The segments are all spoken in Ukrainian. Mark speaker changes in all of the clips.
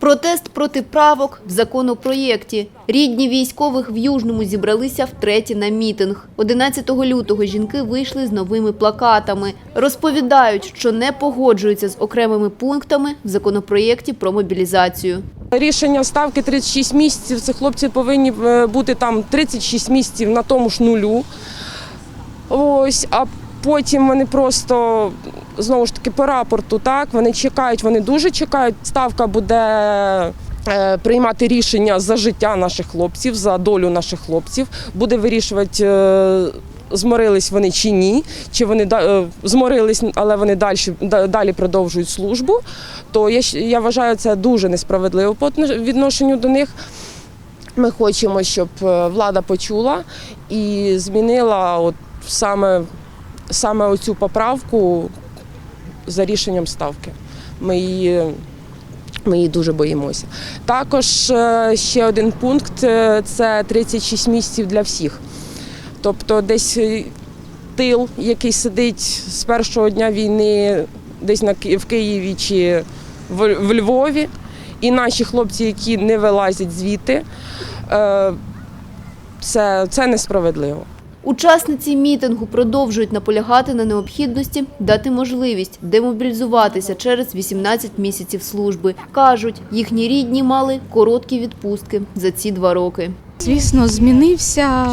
Speaker 1: Протест проти правок в законопроєкті. Рідні військових в Южному зібралися втретє на мітинг. 11 лютого жінки вийшли з новими плакатами. Розповідають, що не погоджуються з окремими пунктами в законопроєкті про мобілізацію.
Speaker 2: Рішення ставки 36 місяців. Це хлопці повинні е, бути там 36 місяців на тому ж нулю. Ось, а потім вони просто знову ж таки по рапорту, так вони чекають, вони дуже чекають. Ставка буде е, приймати рішення за життя наших хлопців, за долю наших хлопців, буде вирішувати. е, Зморились вони чи ні, чи вони е, зморились, але вони далі, далі продовжують службу, то я, я вважаю це дуже несправедливо по відношенню до них. Ми хочемо, щоб влада почула і змінила от саме, саме оцю поправку за рішенням ставки. Ми її, ми її дуже боїмося. Також е, ще один пункт е, це 36 місяців для всіх. Тобто десь е, тил, який сидить з першого дня війни, десь в Києві чи в, Львові, і наші хлопці, які не вилазять звідти, це, це несправедливо.
Speaker 1: Учасниці мітингу продовжують наполягати на необхідності дати можливість демобілізуватися через 18 місяців служби. Кажуть, їхні рідні мали короткі відпустки за ці два роки.
Speaker 3: Звісно, змінився.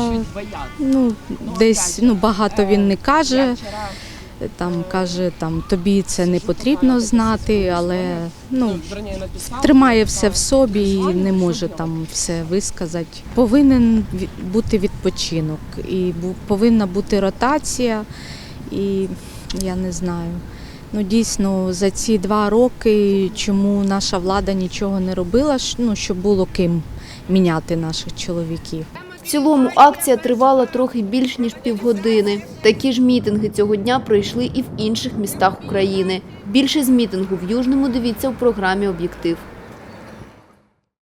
Speaker 3: Ну, десь ну, багато він не каже. Там каже, там тобі це не потрібно знати, але ну тримає все в собі і не може там все висказати. Повинен бути відпочинок, і повинна бути ротація, і я не знаю. Ну дійсно за ці два роки, чому наша влада нічого не робила, ну щоб було ким міняти наших чоловіків.
Speaker 1: Цілому акція тривала трохи більш ніж півгодини. Такі ж мітинги цього дня пройшли і в інших містах України. Більше з мітингу в Южному дивіться в програмі Об'єктив.